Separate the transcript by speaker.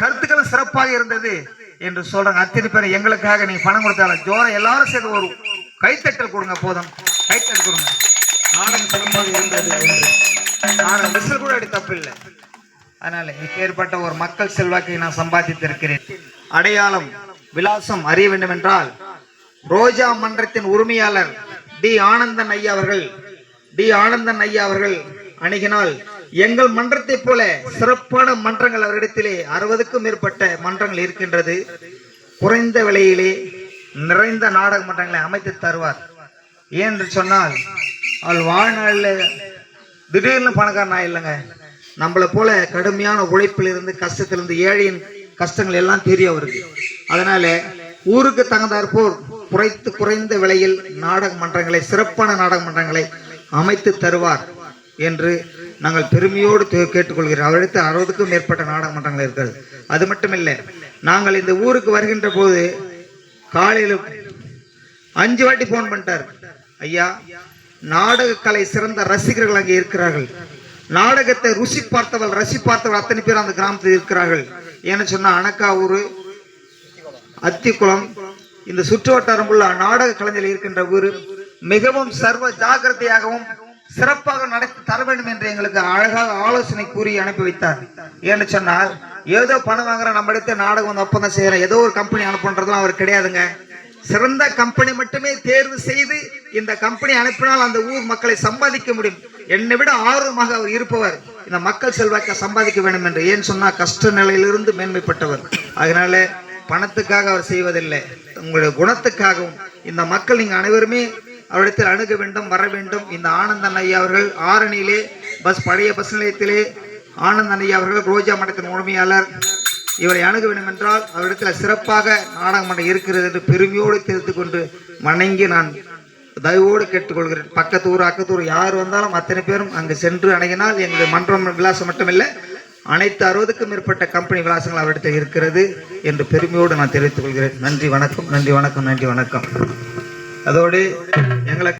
Speaker 1: கருத்துக்களும் சிறப்பாக இருந்தது என்று சொல்றாங்க. அத்தனை பேர் எங்களுக்காக நீங்க பணம் கொடுத்தாலும் ஜோரம் எல்லாரும் சேர்ந்து ஒரு கைத்தட்டல் கொடுங்க போதும். கைத்தட்டல் கொடுங்க. நாடகம் சிறப்பாக இருந்தது என்று. நாடகம் விசில் கூட அடி தப்பு இல்லை. அதனால இப்பேற்பட்ட ஒரு மக்கள் செல்வாக்கை நான் சம்பாதித்திருக்கிறேன். அடையாளம் விலாசம் அறிய வேண்டும் என்றால் ரோஜா மன்றத்தின் உரிமையாளர் டி. ஆனந்தன் ஐயா அவர்கள் டி. ஆனந்தன் ஐயா அவர்கள் அணுகினால் எங்கள் மன்றத்தைப் போல சிறப்பான மன்றங்கள் அவரிடத்திலே அறுபதுக்கும் மேற்பட்ட மன்றங்கள் இருக்கின்றது. குறைந்த விலையிலே நிறைந்த நாடக மன்றங்களை அமைத்து தருவார். ஏன் என்று சொன்னால் அவள் வாழ்நாளில் திடீர்னு பணக்காரன் இல்லைங்க நம்மளை போல கடுமையான உழைப்பிலிருந்து கஷ்டத்திலிருந்து ஏழையின் கஷ்டங்கள் எல்லாம் தெரிய வருது அதனால ஊருக்கு தகுந்தாற்போர் குறைத்து குறைந்த விலையில் நாடக மன்றங்களை சிறப்பான நாடக மன்றங்களை அமைத்து தருவார் என்று நாங்கள் பெருமையோடு கேட்டுக்கொள்கிறோம். அவரிடத்து அறுபதுக்கும் மேற்பட்ட நாடக மன்றங்கள் இருக்கிறது. அது மட்டுமில்லை நாங்கள் இந்த ஊருக்கு வருகின்ற போது காலையில் அஞ்சு வாட்டி போன் பண்ணிட்டார். ஐயா நாடக கலை சிறந்த ரசிகர்கள் அங்கே இருக்கிறார்கள். நாடகத்தை ருசி பார்த்தவள் ரசி பார்த்தவள் அத்தனை பேர் அந்த கிராமத்தில் இருக்கிறார்கள். ஏன்னு சொன்னால் அணக்காவூர் அத்திக்குளம் இந்த சுற்று வட்டாரம் உள்ள நாடக கலைஞர்கள் இருக்கின்ற ஊர் மிகவும் சர்வ ஜாகிரதையாகவும் சிறப்பாக நடத்தி தர வேண்டும் என்று எங்களுக்கு அழகாக ஆலோசனை கூறி அனுப்பி வைத்தார். ஏன்னு சொன்னால் ஏதோ பணம் வாங்குற நம்ம இடத்துல நாடகம் வந்து ஒப்பந்தம் செய்யற ஏதோ ஒரு கம்பெனி அனுப்புன்றதுலாம் அவர் கிடையாதுங்க. சிறந்த கம்பெனி மட்டுமே தேர்வு செய்து இந்த கம்பெனி அனுப்பினால் அந்த ஊர் மக்களை சம்பாதிக்க முடியும். என்னை விட ஆர்வமாக அவர் இருப்பவர் இந்த மக்கள் செல்வாக்கை சம்பாதிக்க வேண்டும் என்று. ஏன் சொன்னா கஷ்ட நிலையிலிருந்து மேன்மைப்பட்டவர். அதனால பணத்துக்காக அவர் செய்வதில்லை. உங்களுடைய குணத்துக்காகவும் இந்த மக்கள் நீங்க அனைவருமே அவரிடத்தில் அணுக வேண்டும் வர வேண்டும். இந்த ஆனந்தன் ஐயா அவர்கள் ஆரணியிலே பஸ் பழைய பஸ் நிலையத்திலே ஆனந்தன் ஐயா அவர்கள் ரோஜா மடத்தின் உரிமையாளர். இவரை அணுக வேண்டும் என்றால் அவரிடத்தில் சிறப்பாக நாடகமன்றம் இருக்கிறது என்று பெருமையோடு தெரிந்து கொண்டு வணங்கி நான் தயவோடு கேட்டுக்கொள்கிறேன். பக்கத்து ஊர் அக்கத்து ஊர் யார் வந்தாலும் அத்தனை பேரும் அங்கு சென்று அணுகினால் எங்களுடைய மன்றம் விலாசம் மட்டுமில்லை அனைத்து அறுபதுக்கும் மேற்பட்ட கம்பெனி விலாசங்கள் அவரிடத்தில் இருக்கிறது என்று பெருமையோடு நான் தெரிவித்துக் கொள்கிறேன். நன்றி வணக்கம் நன்றி வணக்கம் நன்றி வணக்கம். அதோடு எங்களை